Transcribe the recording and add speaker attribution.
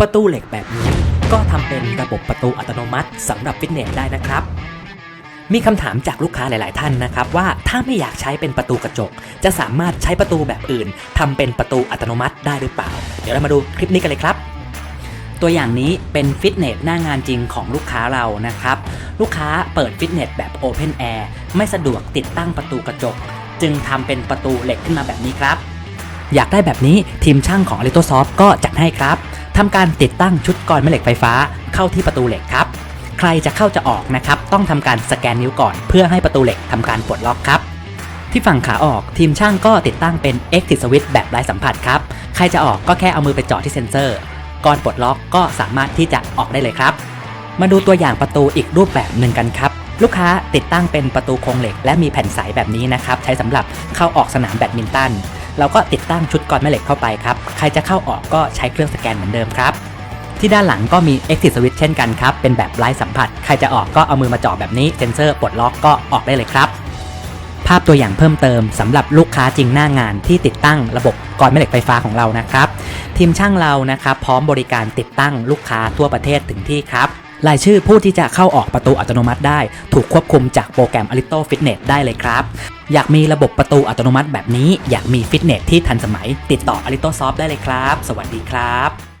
Speaker 1: ประตูเหล็กแบบนี้ก็ทำเป็นระบบประตูอัตโนมัติสำหรับฟิตเนสได้นะครับ มีคำถามจากลูกค้าหลาย ๆ ท่านนะครับว่าถ้าไม่อยากใช้เป็นประตูกระจก จะสามารถใช้ประตูแบบอื่นทำเป็นประตูอัตโนมัติได้หรือเปล่า เดี๋ยวเรามาดูคลิปนี้กันเลยครับตัวอย่างนี้เป็นฟิตเนสหน้างานจริงของลูกค้าเรานะครับ ลูกค้าเปิดฟิตเนสแบบ Open Air ไม่สะดวกติดตั้งประตูกระจก จึงทำเป็นประตูเหล็กขึ้นมาแบบนี้ครับ อยากได้แบบนี้ทีมช่างของ l i t o s o f t ก็จัดให้ครับ ทำการติดตั้งชุดกรแม่เหล็กไฟฟ้าเข้าที่ประตูเหล็กครับ ใครจะเข้าจะออกนะครับ ต้องทำการสแกนนิ้วก่อน เพื่อให้ประตูเหล็กทำการปลดล็อกครับ ที่ฝั่งขาออกทีมช่างก็ติดตั้งเป็น Exit Switch แบบไร้สัมผัสครับ ใครจะออกก็แค่เอามือไปเจาะที่เซ็นเซอร์ก่อนปลดล็อกก็สามารถที่จะออกได้เลยครับ มาดูตัวอย่างประตูอีกรูปแบบหนึ่งกันครับ ลูกค้าติดตั้งเป็นประตูโครงเหล็ก และมีแผ่นใสแบบนี้นะครับ ใช้สำหรับเข้าออกสนามแบดมินตัน เราก็ติดตั้งชุดกรแม่เหล็กเข้าไปครับใครจะเข้าออกก็ใช้เครื่องสแกนเหมือนเดิมครับ ที่ด้านหลังก็มี Exit Switch เช่นกันครับ เป็นแบบไร้สัมผัส ใครจะออกก็เอามือมาจาะแบบนี้เซนเซอร์ปลดล็อกก็ออกได้เลยครับ ภาพตัวอย่างเพิ่มเติมสำหรับลูกค้าจริงหน้างานที่ติดตั้งระบบกรแม่เหล็กไฟฟ้าของเรานะครับทีมช่างเรานะครับพร้อมบริการติดตั้งลูกค้าทั่วประเทศถึงที่ครับรายชื่อผู้ที่จะเข้าออกประตูอัตโนมัติได้ ถูกควบคุมจากโปรแกรม Alito Fitness ได้เลยครับ อยากมีระบบประตูอัตโนมัติแบบนี้ อยากมีฟิตเนสที่ทันสมัย ติดต่อ Alito Soft ได้เลยครับ สวัสดีครับ